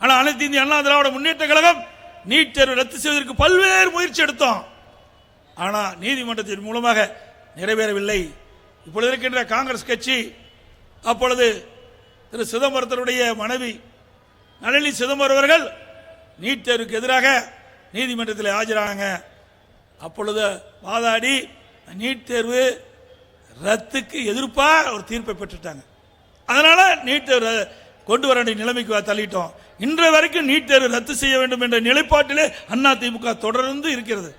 ஆனால் அனைத்து இந்திய அண்ணா திராவிட முன்னேற்ற கழகம் நீட் தேர்வு ரத்து செய்வதற்கு பல்வேறு முயற்சி எடுத்தோம். ஆனால் நீதிமன்றத்தின் மூலமாக நிறைவேறவில்லை. இப்பொழுது இருக்கின்ற காங்கிரஸ் கட்சி அப்பொழுது திரு சிதம்பரத்தினுடைய மனைவி நளினி சிதம்பரம் அவர்கள் நீட் தேர்வுக்கு எதிராக நீதிமன்றத்தில் ஆஜரானாங்க. அப்பொழுது வாதாடி நீட் தேர்வு ரத்துக்கு எதிர்ப்பாக ஒரு தீர்ப்பை பெற்றுட்டாங்க. அதனால் நீட் தேர்வு கொண்டு வர வேண்டிய நிலைமைக்கு தள்ளிட்டோம். இன்று வரைக்கும் நீட் தேர்வு ரத்து செய்ய வேண்டும் என்ற நிலைப்பாட்டிலே அண்ணா திமுக தொடர்ந்து இருக்கிறது.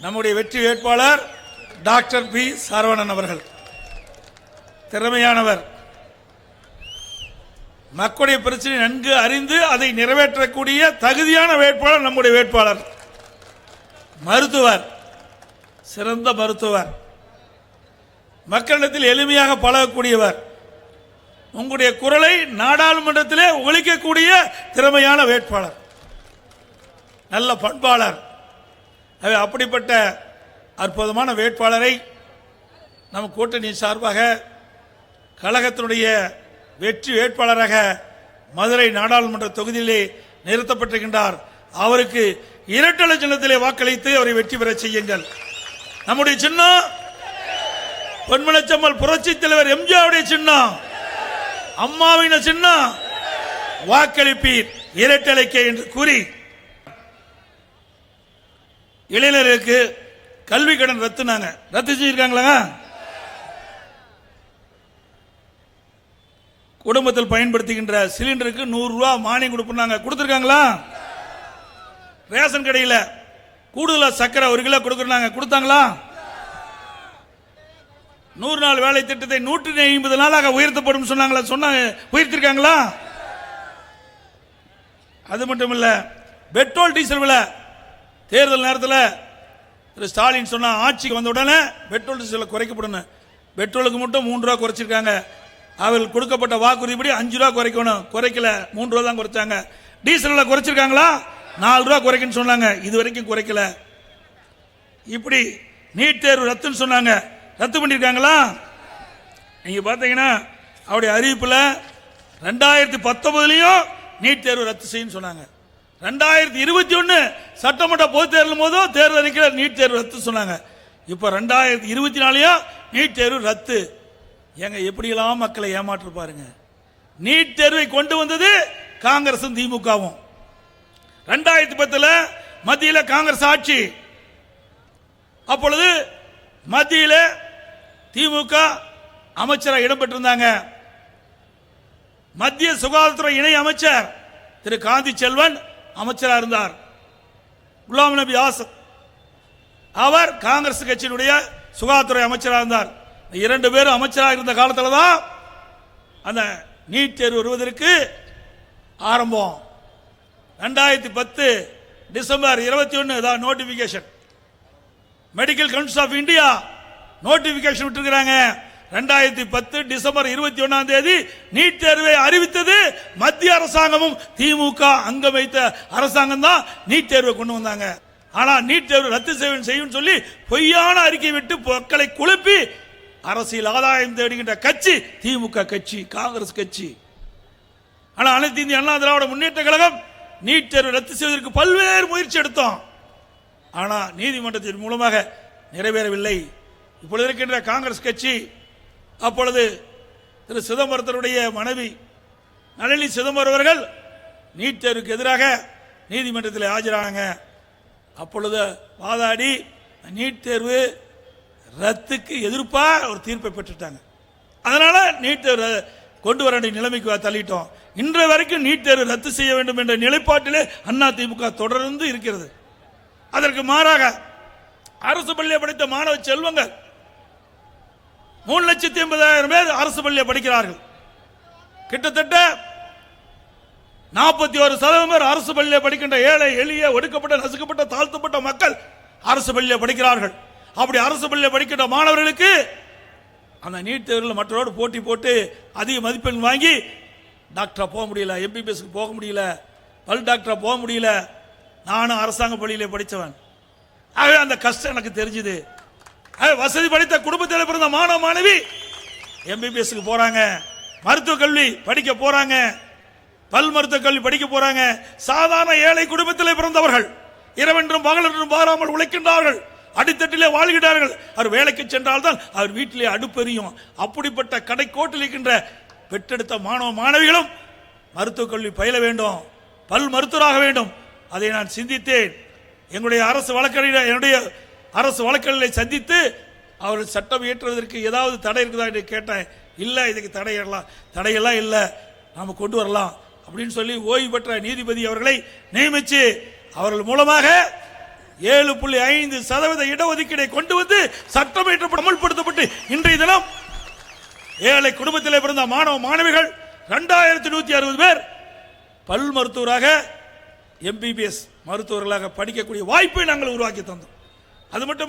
நம்முடைய வெற்றி வேட்பாளர் டாக்டர் பி சரவணன் அவர்கள். திறமையானவர். மக்களுடைய பிரச்சனை நன்கு அறிந்து அதை நிறைவேற்றக்கூடிய தகுதியான வேட்பாளர் நம்முடைய வேட்பாளர். மருத்துவர். சிறந்த மருத்துவர். மக்களிடத்தில் எளிமையாக பழகக்கூடியவர். உங்களுடைய குரலை நாடாளுமன்றத்திலே ஒழிக்கக்கூடிய திறமையான வேட்பாளர். நல்ல பண்பாளர். அப்படிப்பட்ட அற்புதமான வேட்பாளரை நம் கூட்டணி சார்பாக கழகத்தினுடைய வெற்றி வேட்பாளராக மதுரை நாடாளுமன்ற தொகுதியிலே நிறுத்தப்பட்டிருக்கின்றார். அவருக்கு இரட்டல சின்னத்திலே வாக்களித்து அவரை வெற்றி பெற செய்யுங்கள். நம்முடைய சின்னம் பொன்மலச்சம்மல் புரட்சி தலைவர் எம்ஜிஆருடைய சின்னம். அம்மாவின சின்னம் வாக்களிப்பீர் இரட்டலைக்கே என்று கூறி இளைஞர்களுக்கு கல்வி கடன் ரத்துனாங்க. ரத்து செஞ்சிருக்காங்களா குடும்பத்தில் பயன்படுத்துகின்ற சிலிண்டருக்கு நூறு ரூபா மானியம் கொடுப்பாங்க கொடுத்துருக்காங்களா? ரேஷன் கடையில் கூடுதலாக சக்கரை ஒரு கிலோ கொடுக்குறாங்க கொடுத்தாங்களா? நூறு நாள் வேலை திட்டத்தை நூற்றி ஐம்பது நாளாக உயர்த்தப்படும் சொன்னாங்களா? சொன்னாங்க உயர்த்திருக்காங்களா? அது மட்டும் இல்ல பெட்ரோல் டீசல் விலை. தேர்தல் நேரத்தில் திரு ஸ்டாலின் சொன்னால் ஆட்சிக்கு வந்த உடனே பெட்ரோல் டீசல் குறைக்கப்படணும். பெட்ரோலுக்கு மட்டும் மூன்று ரூபா குறைச்சிருக்காங்க. அவர்கள் கொடுக்கப்பட்ட வாக்குறுதிப்படி அஞ்சு ரூபா குறைக்கணும். குறைக்கல மூன்று ரூபா தான் குறைச்சாங்க. டீசலில் குறைச்சிருக்காங்களா? நாலு ரூபா குறைக்குன்னு சொன்னாங்க. இது வரைக்கும் குறைக்கல. இப்படி நீட் தேர்வு ரத்துன்னு சொன்னாங்க. ரத்து பண்ணியிருக்காங்களா? நீங்கள் பார்த்தீங்கன்னா அவருடைய அறிவிப்பில் ரெண்டாயிரத்தி பத்தொன்பதுலையும் நீட் தேர்வு ரத்து செய்யும் சொன்னாங்க. ரெண்டாயிரத்தி இருபத்தி ஒன்று சட்டமன்ற பொது தேர்தல் போதும் தேர்தல் அறிக்கையில் நீட் தேர்வு ரத்து சொன்னாங்க. இப்போ ரெண்டாயிரத்தி இருபத்தி நாலையும் நீட் தேர்வு ரத்து. ஏங்க எப்படியெல்லாம் மக்களை ஏமாற்று பாருங்க. நீட் தேர்வை கொண்டு வந்தது காங்கிரசும் திமுகவும். ரெண்டாயிரத்தி பத்தில் மத்தியில் காங்கிரஸ் ஆட்சி. அப்பொழுது மத்தியில் திமுக அமைச்சராக இடம்பெற்றிருந்தாங்க. மத்திய சுகாதாரத்துறை இணை அமைச்சர் திரு காந்தி செல்வன் அமைச்சராக இருந்தார். குலாம் நபி ஆசத். அவர் காங்கிரஸ் கட்சியினுடைய சுகாதாரத்துறை அமைச்சராக இருந்தார். இரண்டு பேரும் அமைச்சராக இருந்த காலத்தில் தான் அந்த நீட் தேர்வு வருவதற்கு ஆரம்பம். ரெண்டாயிரத்தி பத்து டிசம்பர் இருபத்தி ஒன்று தான் notification medical council of India notification விட்டுருக்காங்க ரெண்டாயிரத்தி பத்து டிசம்பர் இருபத்தி ஒன்னாம் தேதி நீட் தேர்வை அறிவித்தது மத்திய அரசாங்கமும் திமுக அங்கம் வைத்த அரசாங்கம் தான் நீட் தேர்வை கொண்டு வந்தாங்க. ஆனா நீட் தேர்வு ரத்து செய்யும் செய்யும் சொல்லி பொய்யான அறிக்கை விட்டு மக்களை குழப்பி அரசியல் ஆதாயம் தேடுகின்ற கட்சி திமுக கட்சி காங்கிரஸ் கட்சி. ஆனா அனைத்து இந்திய அண்ணா திராவிட முன்னேற்ற கழகம் நீட் தேர்வு ரத்து செய்வதற்கு பல்வேறு முயற்சி எடுத்தோம். ஆனா நீதிமன்றத்தின் மூலமாக நிறைவேறவில்லை. இப்பொழுது இருக்கின்ற காங்கிரஸ் கட்சி அப்பொழுது திரு சிதம்பரத்தினுடைய மனைவி நளினி சிதம்பரம் அவர்கள் நீட் தேர்வுக்கு எதிராக நீதிமன்றத்தில் ஆஜரானாங்க. அப்பொழுது வாதாடி நீட் தேர்வு ரத்துக்கு எதிர்ப்பாக ஒரு தீர்ப்பை பெற்றுட்டாங்க. அதனால் நீட் தேர்வு கொண்டு வர வேண்டிய நிலைமைக்கு தள்ளிட்டோம். இன்று வரைக்கும் நீட் தேர்வு ரத்து செய்ய வேண்டும் என்ற நிலைப்பாட்டிலே அண்ணா திமுக தொடர்ந்து இருக்கிறது. அதற்கு மாறாக அரசு பள்ளியை படித்த மாணவ செல்வங்கள் மூணு லட்சத்தி எண்பதாயிரம் பேர் அரசு பள்ளியை படிக்கிறார்கள். கிட்டத்தட்ட நாற்பத்தி ஒரு சதவீதம் பேர் அரசு பள்ளியை படிக்கின்ற ஏழை எளிய ஒடுக்கப்பட்ட நசுக்கப்பட்ட தாழ்த்தப்பட்ட மக்கள் அரசு பள்ளியை படிக்கிறார்கள். அப்படி அரசு பள்ளியை படிக்கின்ற மாணவர்களுக்கு அந்த நீட் தேர்வில் மற்றவரோடு போட்டி போட்டு அதிக மதிப்பெண் வாங்கி டாக்டராக போக முடியல எம்பிபிஎஸ்க்கு போக முடியல பல் டாக்டராக போக முடியல. நானும் அரசாங்க பள்ளியிலே படித்தவன். ஆகவே அந்த கஷ்டம் எனக்கு தெரிஞ்சுது. வசதி படித்த குடும்பத்தில் பிறந்த மாணவ மாணவி எம்பிபிஎஸ்க்கு போறாங்க. மருத்துவக் கல்வி படிக்க போறாங்க. பல் மருத்துவக் கல்வி படிக்க போறாங்க. சாதாரண ஏழை குடும்பத்தில் பிறந்தவர்கள் இரவென்றும் பகலென்றும் பாராமல் உழைக்கின்றார்கள். அடித்தட்டிலே வாழ்கிறார்கள் அவர் வேலைக்கு சென்றால் தான் அவர் வீட்டிலே அடுப்பெறியும் அப்படிப்பட்ட கடைக்கோட்டில் இருக்கின்ற பெற்றெடுத்த மாணவ மாணவிகளும் மருத்துவக் கல்வி பயில வேண்டும். பல் மருத்துவராக வேண்டும். அதை நான் சிந்தித்தேன். எங்களுடைய அரசு வழக்கறிஞர் என்னுடைய அரசு வழக்கறிஞரை சந்தித்து அவர் சட்டம் இயற்றுவதற்கு ஏதாவது தடை இருக்குதா என்று கேட்டேன். இல்லை இதுக்கு தடையிடலாம் தடையெல்லாம் இல்லை. நாம் கொண்டு வரலாம் அப்படின்னு சொல்லி ஓய்வு பெற்ற நீதிபதி அவர்களை நியமித்து அவர்கள் மூலமாக ஏழு புள்ளி ஐந்து சதவீத இடஒதுக்கீடை கொண்டு வந்து சட்டம் அமல்படுத்தப்பட்டு இன்றைய தினம் ஏழை குடும்பத்தில் பிறந்த மாணவ மாணவிகள் ரெண்டாயிரத்தி நூற்றி அறுபது பேர் பல் மருத்துவராக எம்பிபிஎஸ் மருத்துவர்களாக படிக்கக்கூடிய வாய்ப்பை நாங்கள் உருவாக்கி தந்தோம். அது மட்டும்